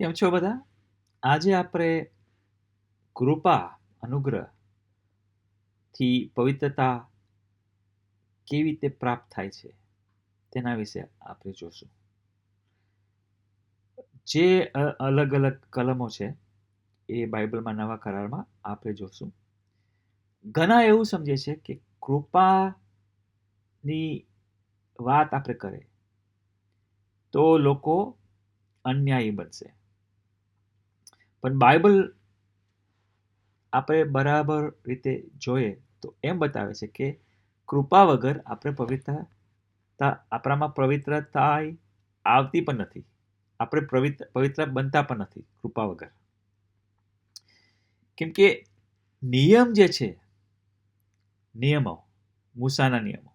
કેમ છો બધા? આજે આપણે કૃપા અનુગ્રહથી પવિત્રતા કેવી રીતે પ્રાપ્ત થાય છે તેના વિશે આપણે જોશું. જે અલગ અલગ કલમો છે એ બાઇબલમાં નવા કરારમાં આપણે જોશું. ઘણા એવું સમજે છે કે કૃપાની વાત આપણે કરે તો લોકો અન્યાયી બનશે. પણ બાઇબલ આપણે બરાબર રીતે જોઈએ તો એમ બતાવે છે કે કૃપા વગર આપણે પવિત્રતા, આપણામાં પવિત્રતા આવતી પણ નથી. આપણે પવિત્ર પવિત્ર બનતા પણ નથી કૃપા વગર. કેમ કે નિયમ જે છે, નિયમો, મૂસાના નિયમો,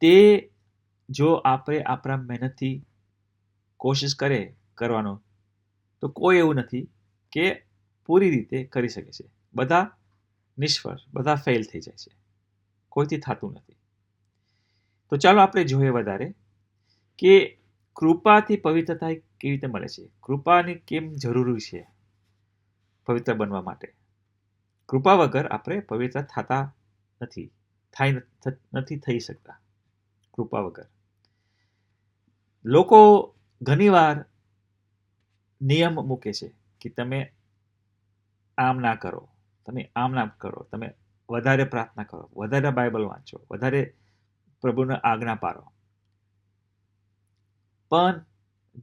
તે જો આપણે આપણા મહેનતથી કોશિશ કરે, કરવાનો તો કોઈ એવું નથી કે પૂરી રીતે કરી શકે છે. બધા નિષ્ફળ, બધા ફેલ થઈ જાય છે. કોઈથી થતું નથી. તો ચાલો આપણે જોઈએ વધારે કે કૃપાથી પવિત્રતા કેવી રીતે મળે છે? કૃપાની કેમ જરૂરી છે પવિત્ર બનવા માટે? કૃપા વગર આપણે પવિત્ર થતા નથી, થાય નથી થઈ શકતા. કૃપા વગર. લોકો ઘણીવાર નિયમ મૂકે છે કે તમે આમ ના કરો, તમે આમ ના કરો, તમે વધારે પ્રાર્થના કરો, વધારે બાઇબલ વાંચો, વધારે પ્રભુને આજ્ઞા પાડો પણ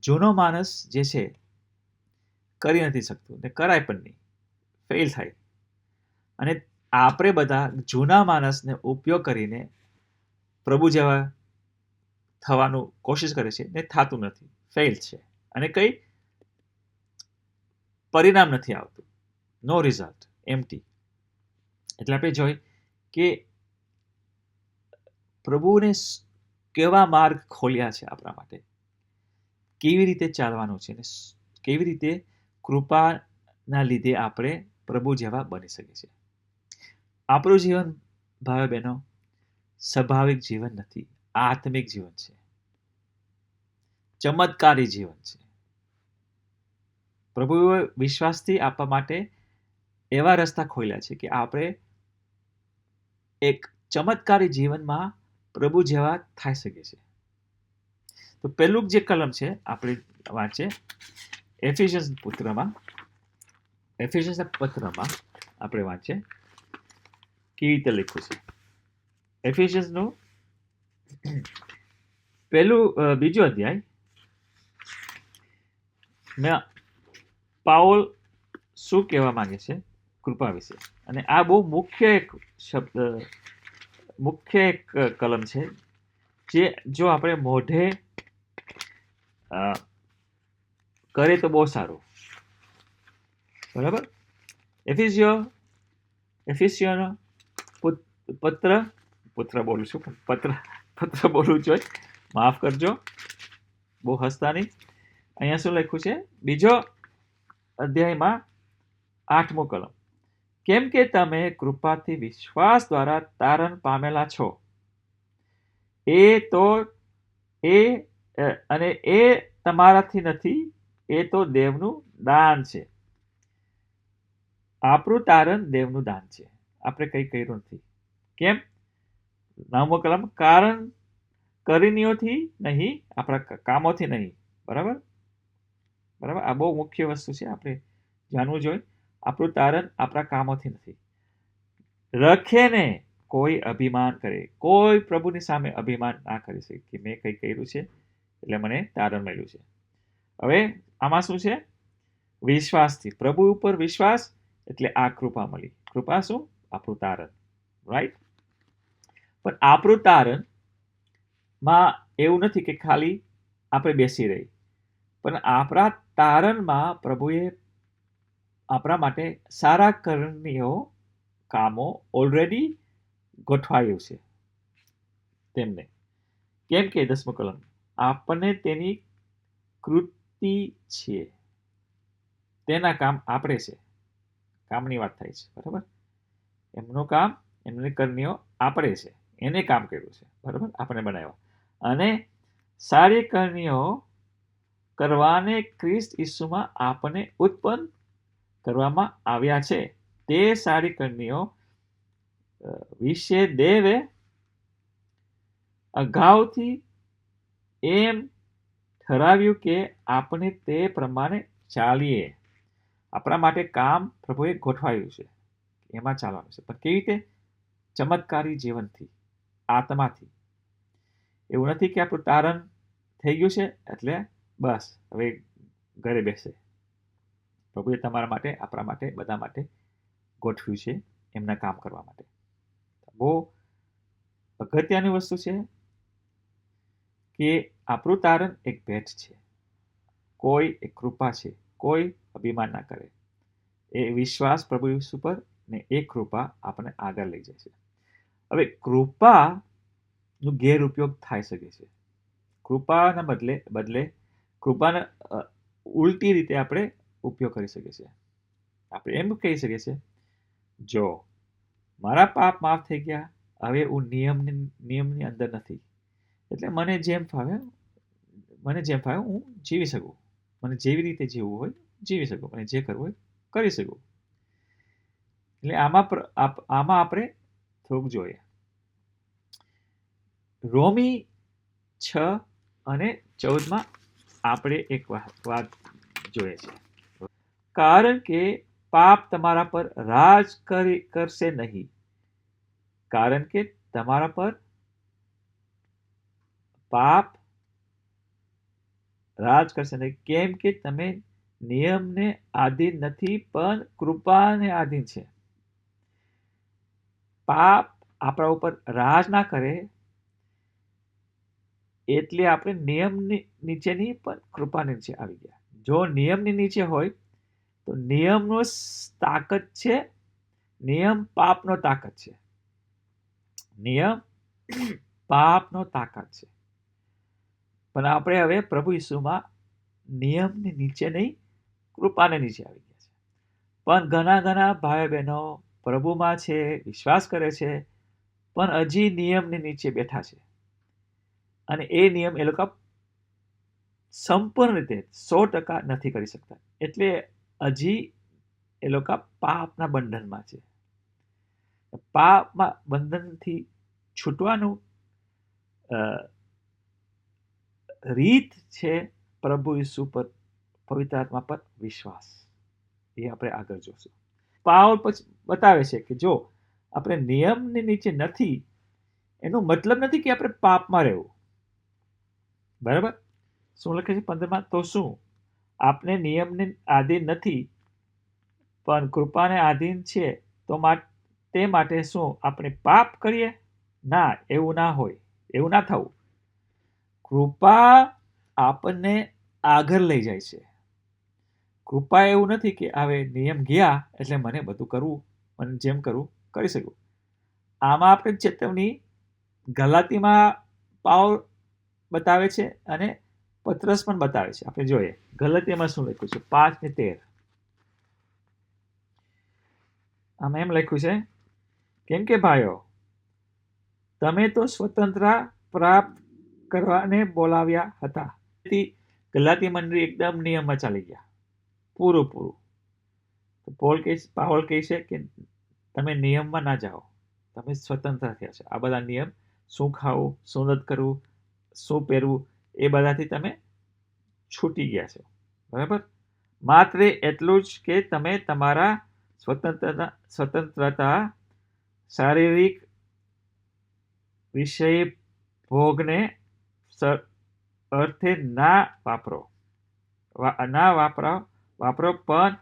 જૂનો માણસ જે છે, કરી નથી શકતું ને કરાય પણ નહીં, ફેલ થાય. અને આપણે બધા જૂના માણસને ઉપયોગ કરીને પ્રભુ જેવા થવાનું કોશિશ કરે છે ને થતું નથી, ફેલ છે. અને કઈ પરિણામ નથી આવતું. નો રિઝલ્ટ એમટી એટલે આપણે જોઈ કે પ્રભુને કેવા માર્ગ ખોલ્યા છે આપણા માટે? કેવી રીતે ચાલવાનું છે ને કેવી રીતે કૃપાના લીધે આપણે પ્રભુ જેવા બની શકીએ છીએ? આપણું જીવન ભાઈ બહેનો, સ્વાભાવિક જીવન નથી, આત્મિક જીવન છે. ચમત્કારી જીવન છે. પ્રભુએ વિશ્વાસથી આપવા માટે એવા રસ્તા ખોલ્યા છે કે આપણે એક ચમત્કારી જીવનમાં પ્રભુ જેવા થઈ શકે છે તો પહેલું જે કલમ છે, આપણે વાંચે એફિશિયન્સ પુત્રમાં એફિશિયન્સના પત્રમાં આપણે વાંચે કેવી રીતે લખ્યું છે? એફિશિયન્સનું પહેલું બીજો અધ્યાય. મેં પાઓલ શું કહેવા માંગે છે? કૃપા વિશે. અને આ બહુ મુખ્ય એક શબ્દ, મુખ્ય એક કલમ છે, જે જો આપણે મોઢે કરે તો બહુ સારું. બરાબર? એફિસિયો એફિસિયોનો પુત- પત્ર, પુત્ર બોલું છું પત્ર પત્ર બોલું છું માફ કરજો. બહુ હસતા નહીં અહીંયા શું લખ્યું છે? બીજો અધ્યાયમાં આઠમો કલમ. કેમ કે તમે કૃપાથી વિશ્વાસ દ્વારા તારણ પામેલા છો. એ તો, એ અને એ તમારાથી નથી, એ તો દેવનું દાન છે. આપણું તારણ દેવનું દાન છે. આપણે કંઈ કર્યું નથી. કેમ? નવમો કલમ, કારણ કરીનીઓથી નહીં, આપણા કામોથી નહીં. બરાબર? બરાબર? આ બહુ મુખ્ય વસ્તુ છે, આપણે જાણવું જોઈએ. આપણું તારણ આપણા કામોથી નથી. રખે ને કોઈ અભિમાન કરે, કોઈ પ્રભુની સામે અભિમાન ના કરી શકે, કે મેં કંઈ કર્યું છે, એટલે મને તારણ મળ્યું છે. હવે આમાં શું છે? વિશ્વાસથી. પ્રભુ ઉપર વિશ્વાસ, એટલે આ કૃપા મળી. કૃપા શું? આપણું તારણ. રાઈટ પણ આપણું તારણમાં એવું નથી કે ખાલી આપણે બેસી રહી પણ આપણા તારણમાં પ્રભુએ આપણા માટે સારા કરણીઓ, કામો ઓલરેડી ગોઠવાયું છે. તેમને. કેમ કે દસમો કલમ, આપણને તેની કૃતિ છે. તેના કામ આપણે છે. કામની વાત થાય છે, બરાબર? એમનું કામ, એમની કરણીઓ આપણે છે. એને કામ કર્યું છે, બરાબર? આપણે બનાવ્યા. અને સારી કરણીઓ કરવાને ખ્રિસ્ત ઈસુમાં આપણને ઉત્પન્ન કરવામાં આવ્યા છે. તે સારી કરણીઓ વિશે દેવે અગાઉથી એમ ઠરાવ્યું કે આપણે તે પ્રમાણે ચાલીએ. આપણા માટે કામ પ્રભુએ ગોઠવાયું છે. એમાં ચાલવાનું છે. પણ કેવી રીતે? ચમત્કારી જીવનથી, આત્માથી. એવું નથી કે આપણું તારણ થઈ ગયું છે એટલે બસ, હવે ઘરે બેસે. પ્રભુએ તમારા માટે, આપણા માટે, બધા માટે ગોઠવ્યું છે એમના કામ કરવા માટે. બહુ અગત્યની વસ્તુ છે કે આપણું તારણ એક ભેટ છે. કોઈ એક કૃપા છે, કોઈ અભિમાન ના કરે. એ વિશ્વાસ પ્રભુ ઈસુ પર ને એ કૃપા આપણને આગળ લઈ જાય છે. હવે કૃપા નું ગેરઉપયોગ થઈ શકે છે. કૃપાના બદલે બદલે કૃપાને ઉલટી રીતે આપણે ઉપયોગ કરી શકીએ છીએ. આપણે એમ કહી શકીએ છીએ, જો મારા પાપ માફ થઈ ગયા, હવે હું નિયમની નિયમની અંદર નથી. એટલે મને જેમ ફાવે, મને જેમ ફાવે હું જીવી શકું. મને જેવી રીતે જીવવું હોય, જીવી શકું. અને જે કરવું હોય, કરી શકું. એટલે આમાં આમાં આપણે થોડુંક જોઈએ. રોમી છ અને ચૌદમાં આપણે એક વાત જોઈએ છે. કારણ કે પાપ તમારા પર રાજ કરી, કરશે નહીં. કારણ કે તમારા પર પાપ રાજ કરશે નહીં. કેમ કે તમે નિયમને આધીન નથી, પણ કૃપાને આધીન છે. પાપ આપણા ઉપર રાજ ના કરે એટલે આપણે નિયમની નીચેની પણ કૃપા નીચે આવી ગયા. જો નિયમની નીચે હોય, તો નિયમનો તાકાત છે, નિયમ પાપનો તાકાત છે. નિયમ પાપનો તાકાત છે. પણ આપણે હવે પ્રભુ ઈસુમાં નિયમની નીચે નહીં, કૃપાને નીચે આવી ગયા છે. પણ ઘણા ઘણા ભાઈ બહેનો પ્રભુમાં છે, વિશ્વાસ કરે છે, પણ હજી નિયમની નીચે બેઠા છે. અને એ નિયમ એ લોકો સંપૂર્ણ રીતે સો ટકા નથી કરી શકતા. એટલે હજી એ લોકો પાપના બંધનમાં છે. પાપમાં બંધનથી છૂટવાનું રીત છે પ્રભુ ઈસુ પર, પવિત્ર આત્મા પર વિશ્વાસ. એ આપણે આગળ જોશું. પાવલ પછી, બતાવે છે કે જો આપણે નિયમની નીચે નથી, એનો મતલબ નથી કે આપણે પાપમાં રહેવું. બરાબર? શું લખે છે પંદરમાં? તો શું? આપણે નિયમને આધીન નથી, પણ કૃપાને આધીન છે, તો તે માટે શું આપણે પાપ કરીએ? ના, એવું ના હોય, એવું ના થવું. કૃપા આપણને આગળ લઈ જાય છે. કૃપા એવું નથી કે હવે નિયમ ગયા એટલે મને બધું કરવું, મને જેમ કરવું કરી શકું. આમાં આપણે ચેતવણી ગલાતીમાં પાવ બતાવે છે અને પત્રસ પણ બતાવે છે. આપણે જોઈએ ગલતીમાં શું લખ્યું છે? પાંચ ને તેર. આમાં એમ લખ્યું છે, કેમ કે ભાઈઓ, તમે તો સ્વતંત્ર પ્રાપ્ત કરવાને બોલાવ્યા હતા. ગલાતી મંડળી એકદમ નિયમમાં ચાલી ગયા. પૂરું પૂરું તો પોલ કહે પાવલ કહે છે કે તમે નિયમમાં ના જાઓ. તમે સ્વતંત્ર થયા છે. આ બધા નિયમ શું ખાવું, શું નથી કરવું શું પહેરવું એ બધાથી તમે છૂટી ગયા છો. બરાબર? માત્ર એટલું જ કે તમે તમારા સ્વતંત્રતા સ્વતંત્રતા શારીરિક વિષય ભોગને અર્થે ના વાપરો. ના વાપરો વાપરો પણ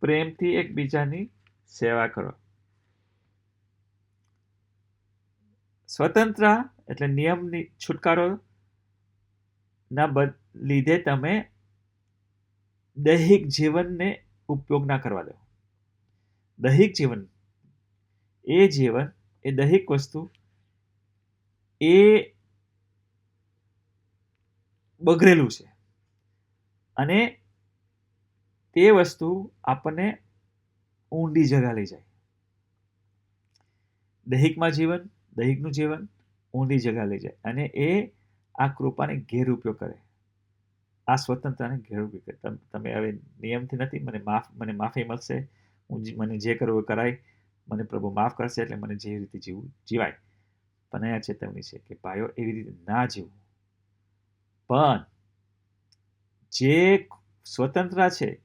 પ્રેમથી એકબીજાની સેવા કરો. સ્વતંત્ર એટલે નિયમની છુટકારો ના બદ- લીધે તમે દૈહિક જીવનને ઉપયોગ ના કરવા દો. દૈહિક જીવન, એ જીવન, એ દૈહિક વસ્તુ, એ બગડેલું છે. અને તે વસ્તુ આપણને ઊંડી જગા લઈ જાય. દૈહિકમાં જીવન, દૈહિકનું જીવન ઊંડી જગા લઈ જાય. અને એ આ કૃપાને ગેરઉપયોગ કરે. આ સ્વતંત્રતાને ઘેરવી કરે. તમ- હવે નિયમથી નથી, મને માફ, મને માફી મળશે. હું મને જે કરવું કરાય. મને પ્રભુ માફ કરશે એટલે મને જે રીતે જીવવું જીવાય. પણ અહીંયા ચેતવણી છે કે ભાઈઓ, એવી રીતે ના જીવવું પણ જે સ્વતંત્રતા છે,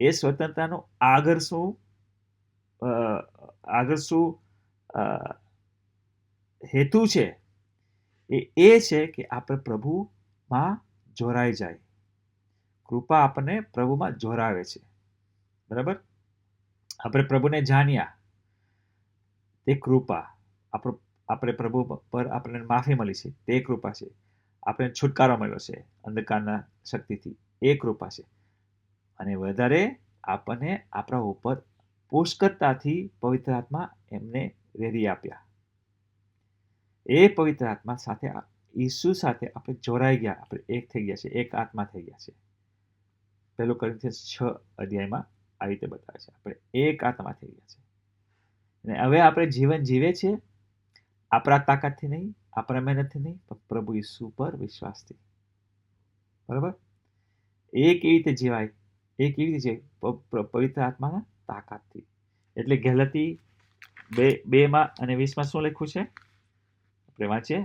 એ સ્વતંત્રતાનો આગળ શું? આગળ શું? હેતુ છે? એ એ છે કે આપણે પ્રભુમાં જોરાઈ જાય. કૃપા આપણને પ્રભુમાં જોરાવે છે. બરાબર? આપણે પ્રભુને જાણ્યા. તે કૃપા આપણો, આપણે પ્રભુ પર આપણને માફી મળી છે. તે કૃપા છે. આપણે છુટકારો મળ્યો છે અંધકારના શક્તિથી. એ કૃપા છે. અને વધારે આપણને આપણા ઉપર પુષ્કળતાથી પવિત્ર આત્મા એમને રેરી આપ્યા. એ પવિત્ર આત્મા સાથે આ- ઈસુ સાથે આપણે જોડાઈ ગયા, આપણે એક થઈ ગયા છે એક આત્મા થઈ ગયા છે પેલું કોરિન્થિયન્સ છ અધ્યાયમાં આવી રીતે બતાવે છે. આપણે એક આત્મા થઈ ગયા છે અને હવે આપણે જીવન જીવે છે. આપણા તાકાતથી નહીં, આપણા મહેનતથી નહીં, પણ પ્રભુ ઈસુ પર વિશ્વાસથી. બરાબર? એ કેવી રીતે જીવાય એ કેવી રીતે જીવાય? પવિત્ર આત્માના તાકાતથી. એટલે ગેલતી બે, બેમાં અને વીસમાં શું લખ્યું છે? આપણે છે?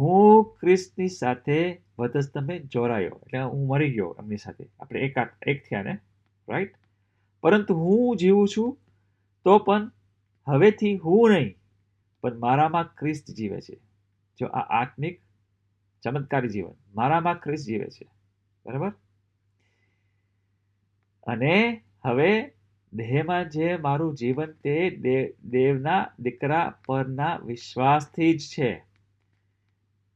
હું ક્રિસ્તની સાથે વધસ્તંભે જોડાયો એટલે હું મરી ગયો એમની સાથે. આપણે એક એક થયા ને? રાઈટ પરંતુ હું જીવું છું, તો પણ હવેથી હું નહીં, પણ મારામાં ખ્રિસ્ત જીવે છે. જો આ આત્મિક, ચમત્કારી જીવન, મારામાં ખ્રિસ્ત જીવે છે. બરાબર? અને હવે દેહમાં જે મારું જીવન તે દેવના, દીકરા પરના વિશ્વાસથી જ છે.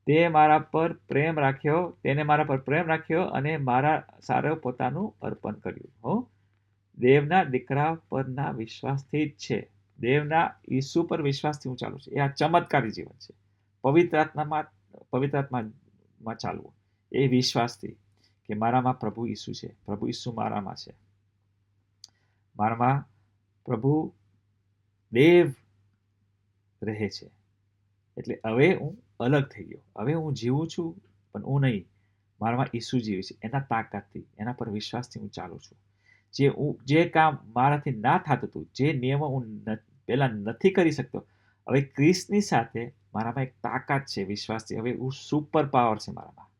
તે મારા પર પ્રેમ રાખ્યો, તેને મારા પર પ્રેમ રાખ્યો અને મારા સારો પોતાનું અર્પણ કર્યું. હો. દેવના દીકરા પરના વિશ્વાસથી જ છે. દેવના ઈસુ પર વિશ્વાસથી હું ચાલુ છું. એ આ ચમત્કારી જીવન છે. પવિત્ર આત્મામાં પવિત્ર આત્મામાં ચાલવું. એ વિશ્વાસથી કે મારામાં પ્રભુ ઈસુ છે. પ્રભુ ઈસુ મારામાં છે. મારામાં પ્રભુ દેવ રહે છે. એટલે હવે હું અલગ થઈ ગયો. હવે હું જીવું છું, પણ હું નહીં. મારામાં ઈસુ જીવે છે. એના તાકાતથી, એના પર વિશ્વાસથી હું ચાલું છું. જે હું, જે કામ મારાથી ના થતું હતું, જે નિયમો હું પહેલાં નથી કરી શકતો, હવે ક્રિસની સાથે મારામાં એક તાકાત છે, વિશ્વાસથી. હવે હું સુપર પાવર છે મારામાં.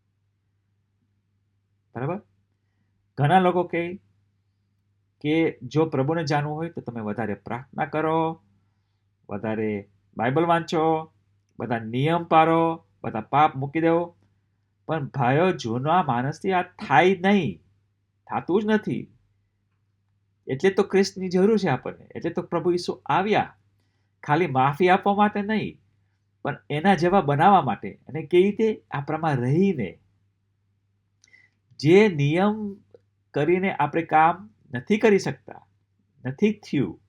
બરાબર? ઘણા લોકો કહે કે જો પ્રભુને જાણવું હોય તો તમે વધારે પ્રાર્થના કરો, વધારે બાઇબલ વાંચો, બધા નિયમ પાળો, બધા પાપ મૂકી દો પણ ભાઈઓ, જૂના માણસથી આ થાય નહીં. થતું જ નથી. એટલે તો ખ્રિસ્તની જરૂર છે આપણને. એટલે તો પ્રભુ ઈસુ આવ્યા. ખાલી માફી આપવા માટે નહીં, પણ એના જેવા બનાવવા માટે. અને કેવી રીતે? આપણામાં રહીને. જે નિયમ કરીને આપણે કામ નથી કરી શકતા. નથી થયું.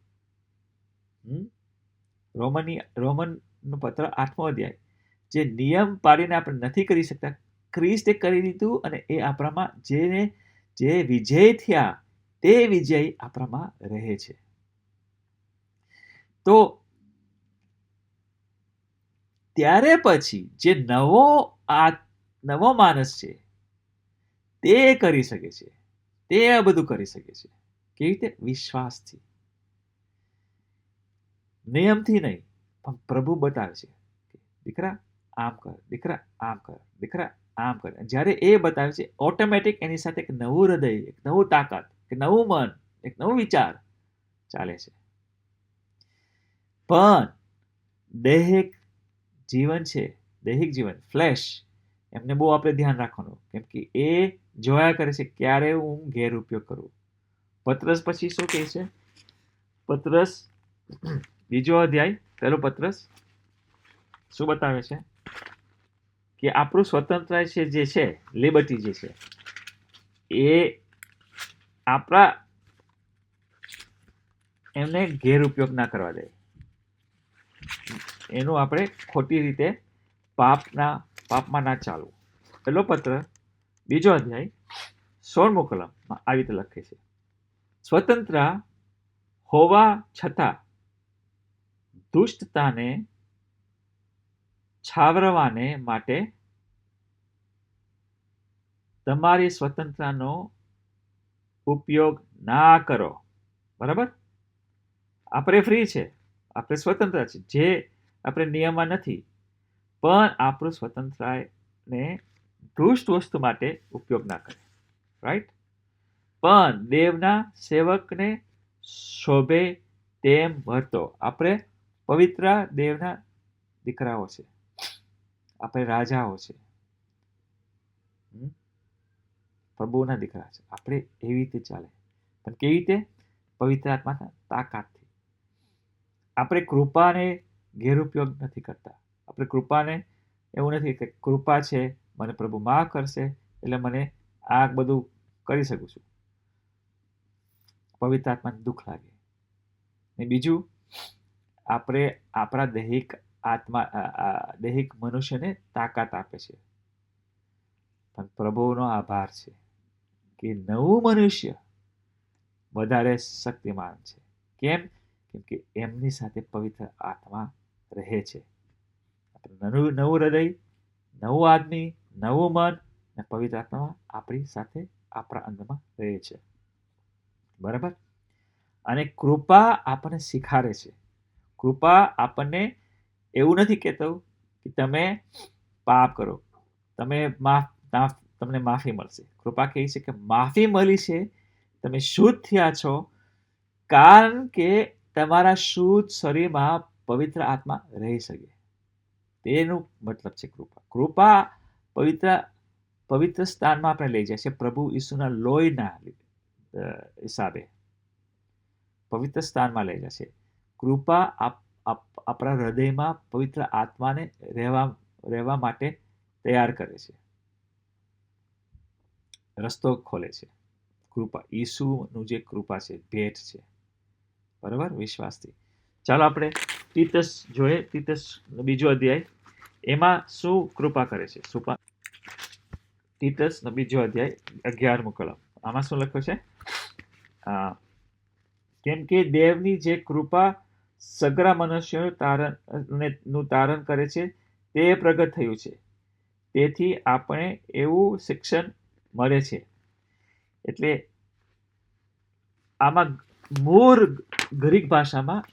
રોમની, રોમનનું પત્ર આઠમો અધ્યાય. જે નિયમ પાડીને આપણે નથી કરી શકતા. ખ્રિસ્તે કરી દીધું અને એ આપણામાં જેને, જે વિજય થયા, તે વિજય આપણામાં રહે છે. તો ત્યારે પછી જે નવો આ, નવો માણસ છે, તે કરી શકે છે. તે આ બધું કરી શકે છે. કેવી રીતે વિશ્વાસથી નિયમથી નહીં, પણ પ્રભુ બતાવે છે દીકરા, આમ કર, દીકરા, આમ કર, દીકરા, આમ કર. જ્યારે એ બતાવે છે ઓટોમેટિક એની સાથે એક નવું હૃદય, એક નવું તાકાત, એક નવું મન, એક નવું વિચાર ચાલે છે. પણ દૈહિક જીવન છે, દૈહિક જીવન ફ્લેશ એમને બહુ આપણે ધ્યાન રાખવાનું. કેમ કે એ જોયા કરે છે, ક્યારે હું ગેરઉપયોગ કરું? પત્રસ પછી શું કહે છે? પત્રસ, બીજો અધ્યાય, પહેલો પત્રસ, શું બતાવે છે? કે આપણું સ્વતંત્ર છે જે છે લિબર્ટી જે છે, એ આપણા એમને ગેરઉપયોગ ના કરવા દે. એનું આપણે ખોટી રીતે પાપના પાપમાં ના ચાલવું. પહેલો પત્ર, બીજો અધ્યાય, સોળમો કલમમાં આવી રીતે લખે છે. સ્વતંત્ર હોવા છતાં દુષ્ટતાને છાવરવાને માટે તમારી સ્વતંત્રતાનો ઉપયોગ ના કરો બરાબર આપણે ફ્રી છે આપણે સ્વતંત્ર છે જે આપણે નિયમમાં નથી પણ આપણું સ્વતંત્રતાને દુષ્ટ વસ્તુ માટે ઉપયોગ ના કરે રાઈટ પણ દેવના સેવકને શોભે તેમ વર્તો આપણે પવિત્ર દેવના દીકરાઓ છે. આપણે રાજાઓ છે? પ્રભુના દીકરા છે. આપણે એવી રીતે ચાલે. પણ કેવી રીતે? પવિત્ર આત્માના તાકાતથી. આપણે કૃપાને ગેરઉપયોગ નથી કરતા. આપણે કૃપાને એવું નથી કે કૃપા છે, મને પ્રભુ મા કરશે, એટલે મને આ બધું કરી શકું છું. પવિત્ર આત્માને દુઃખ લાગે. ને બીજું, આપણે આપણા દૈહિક આત્મા દૈહિક મનુષ્યને તાકાત આપે છે. પણ પ્રભુનો આભાર છે કે નવું મનુષ્ય વધારે શક્તિમાન છે. કેમ? કેમ કે એમની સાથે પવિત્ર આત્મા રહે છે. નવું નવું હૃદય, નવું આદમી, નવું મન અને પવિત્ર આત્મા આપણી સાથે આપણા અંગમાં રહે છે. બરાબર? અને કૃપા આપણને શીખાડે છે. કૃપા આપણને એવું નથી કહેતો કે તમે પાપ કરો. તમે માફ તમને માફી મળશે. કૃપા કહે છે કે માફી મળી છે. તમે શુદ્ધ થયા છો. કારણ કે તમારા શુદ્ધ શરીરમાં પવિત્ર આત્મા રહી શકે. તેનું મતલબ છે કૃપા. કૃપા પવિત્ર પવિત્ર સ્થાનમાં આપણે લઈ જાય છે. પ્રભુ ઈસુના લોહીના અ, હિસાબે પવિત્ર સ્થાનમાં લઈ જશે કૃપા આપ આપ- આપણા હૃદયમાં પવિત્ર આત્માને રહેવા રહેવા માટે તૈયાર કરે છે રસ્તો ખોલે છે કૃપા ઈસુનું જે કૃપા છે ભેટ છે બરાબર વિશ્વાસથી ચાલો આપણે તીતસ જોઈએ તીતસ બીજો અધ્યાય એમાં શું કૃપા કરે છે સુપા તીતસ બીજો અધ્યાય અગિયારમું કલમ આમાં શું લખ્યું છે? કેમ કે દેવની જે કૃપા સગરા મનુષ્યનું તારણનું તારણ કરે છે, તે પ્રગટ થયું છે. તેથી આપણે એવું શિક્ષણ મળે છે. એટલે આમાં મૂળ ગ્રીક ભાષામાં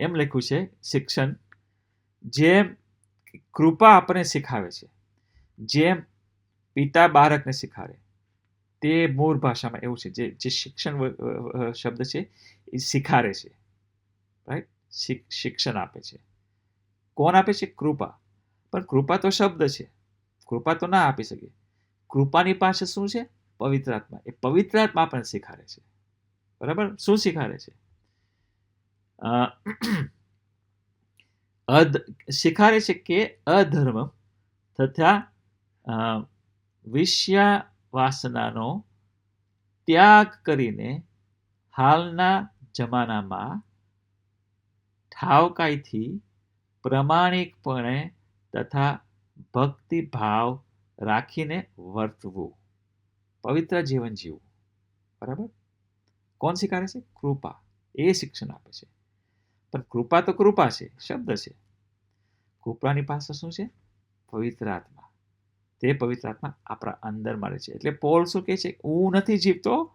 એમ લખ્યું છે, શિક્ષણ, જેમ કૃપા આપણને શીખાવે છે, જેમ પિતા બાળકને શીખાવે. તે મૂળ ભાષામાં એવું છે, જે જે શિક્ષણ શબ્દ છે, એ શિખારે છે. રાઈટ શિક્ષણ આપે છે. કોણ આપે છે? કૃપા. પણ કૃપા તો શબ્દ છે. કૃપા તો ના આપી શકે. કૃપાની પાસે શું છે? પવિત્ર એ પવિત્ર આપણને શીખાડે છે. બરાબર? શું શીખાડે છે? શીખાડે છે કે અધર્મ તથા વિષયા વાસનાનો ત્યાગ કરીને હાલના જમાનામાં ઠાવકાઈથી પ્રમાણિકપણે તથા ભક્તિભાવ રાખીને વર્તવું. પવિત્ર જીવન જીવવું. બરાબર? કોણ શીખાડે છે? કૃપા. એ શિક્ષણ આપે છે. પણ કૃપા તો કૃપા છે, શબ્દ છે. કૃપાની પાસે શું છે? પવિત્ર આત્મા. તે પવિત્ર આત્મા આપણા અંદર મળે છે. એટલે પોલ શું કહે છે? હું નથી જીવતો,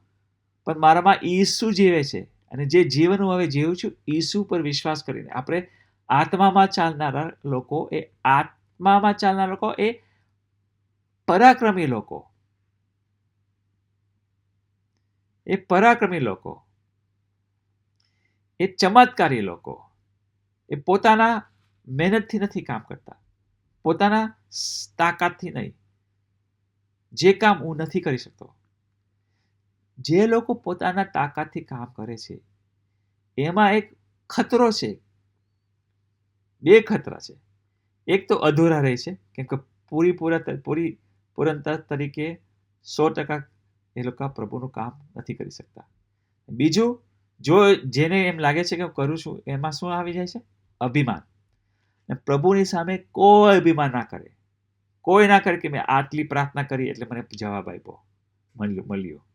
પણ મારામાં ઈસુ જીવે છે. અને જે જીવન હું હવે જીવું છું, ઈસુ પર વિશ્વાસ કરીને. આપણે આત્મામાં ચાલનારા લોકો એ આત્મામાં ચાલનારા લોકો એ પરાક્રમી લોકો. એ પરાક્રમી લોકો. એ ચમત્કારી લોકો. એ પોતાના મહેનતથી નથી કામ કરતા. પોતાના તાકાતથી નહીં. જે કામ હું નથી કરી શકતો. જે લોકો પોતાના તાકાતથી કામ કરે છે, એમાં એક ખતરો છે. બે ખતરા છે. એક તો અધૂરા રહે છે, કેમ કે પૂરી પૂરા પૂરી પૂરણતા તરીકે સો ટકા એ લોકો પ્રભુનું કામ નથી કરી શકતા. બીજું, જો જેને એમ લાગે છે કે હું કરું છું, એમાં શું આવી જાય છે? અભિમાન. પ્રભુની સામે કોઈ અભિમાન ના કરે. કોઈ ના કરે કે મેં આટલી પ્રાર્થના કરી એટલે મને જવાબ આપ્યો. મળ્યો મળ્યો.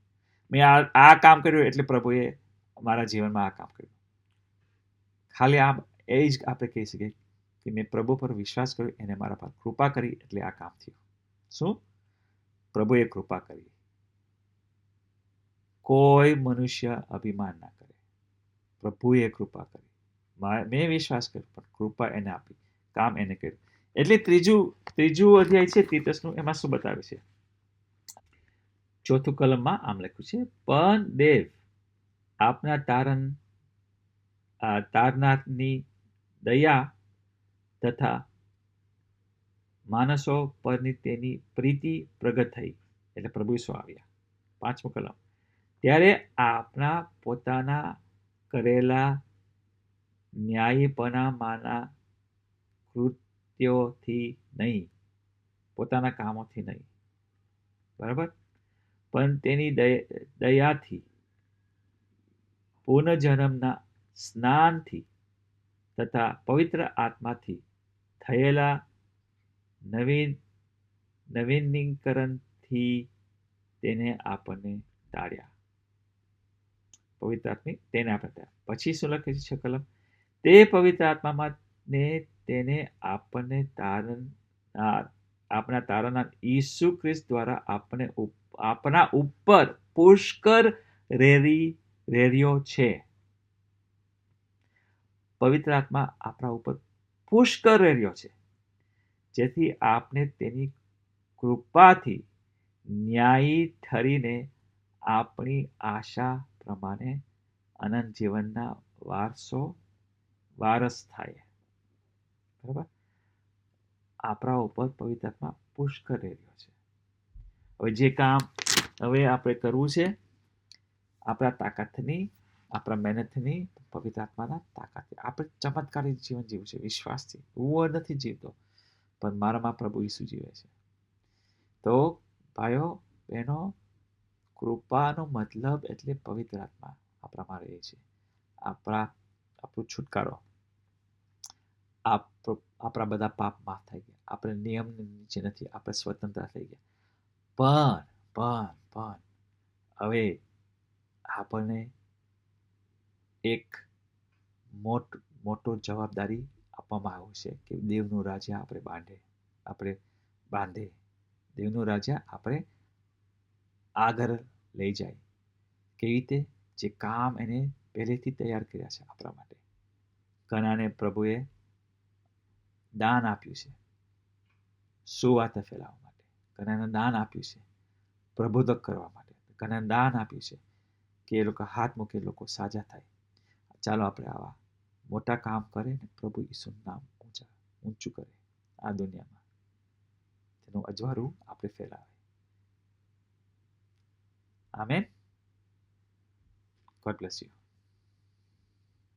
મેં આ કામ કર્યું એટલે પ્રભુએ મારા જીવનમાં આ કામ કર્યું. ખાલી આ એ જ આપણે કહી શકીએ કે મેં પ્રભુ પર વિશ્વાસ કર્યો, એને મારા પર કૃપા કરી એટલે આ કામ થયું. શું? પ્રભુએ કૃપા કરી. કોઈ મનુષ્ય અભિમાન ના કરે. પ્રભુએ કૃપા કરી. મેં વિશ્વાસ કર્યો, પણ કૃપા એને આપી. કામ એને કર્યું. એટલે ત્રીજું ત્રીજું અધ્યાય છે, તીતસનું, એમાં શું બતાવે છે? ચોથું કલમમાં આમ લખ્યું છે, પણ દેવ, આપના તારણ તારનાથની દયા તથા માણસો પરની તેની પ્રીતિ પ્રગટ થઈ. એટલે પ્રભુ ઈસુ આવ્યા. પાંચમો કલમ, ત્યારે આપણા પોતાના કરેલા ન્યાયીપણામાંના કૃત્યોથી નહીં, પોતાના કામોથી નહીં. બરાબર? પણ તેની દય- દયાથી, પુનઃજન્મના સ્નાનથી તથા પવિત્ર આત્માથી થયેલા નવીન, નવીનીકરણથી તેને આપણને તાળ્યા પવિત્ર આત્મી, તેને આપણે પછી શું લખે છ કલમ? તે પવિત્ર આત્મામાં ને તેને આપણને તારણ, આ- આપણા તારણના ઈસુ ખ્રિસ્ત દ્વારા આપણે આપણા ઉપર પુષ્કર રેરી રેર્યો છે. પવિત્ર આત્મા આપણા ઉપર પુષ્કર રેર્યો છે. જેથી આપણે તેની કૃપાથી ન્યાયી ઠરીને આપણી આશા પ્રમાણે અનંત જીવનના વારસો, વારસ થાય. બરાબર? આપણા ઉપર પવિત્ર આત્મા કરી રહ્યો છે. હવે જે કામ હવે આપણે કરવું છે, આપણા તાકાતની, આપણા મહેનતની પવિત્ર આત્માના આપણે ચમત્કારી જીવન જીવવું છે, વિશ્વાસથી. હું નથી જીવતો, પણ મારામાં પ્રભુ ઈસુ જીવે છે. તો ભાઈઓ, બહેનો, કૃપાનો મતલબ એટલે પવિત્ર આત્મા આપણામાં રહે છે. આપણા, આપણું છુટકારો આપ- આપણા બધા પાપ માફ થઈ ગયા. આપણે નિયમની નીચે નથી, આપણે સ્વતંત્ર થઈ ગયા. પણ પણ પણ, હવે આપણને એક મોટ, મોટો જવાબદારી આપવામાં આવ્યું છે કે દેવનું રાજા આપણે બાંધે આપણે બાંધે. દેવનું રાજા આપણે આગળ લઈ જાય. કેવી રીતે? જે કામ એને પહેલેથી તૈયાર કર્યા છે આપણા માટે. ઘણાને પ્રભુએ દાન આપ્યું છે. સુવાર્તા ફેલાવવા માટે. ઘણાને દાન આપ્યું છે. પ્રબોધક કરવા માટે. ઘણાને દાન આપ્યું છે કે એ લોકો હાથ મૂકે લોકો સાજા થાય. ચાલો આપણે આવા મોટા કામ કરે ને પ્રભુ ઈસુનું નામ ઊંચા, ઊંચું કરે આ દુનિયામાં. તેનું અજવાળું આપણે ફેલાવે. આમેન. God bless you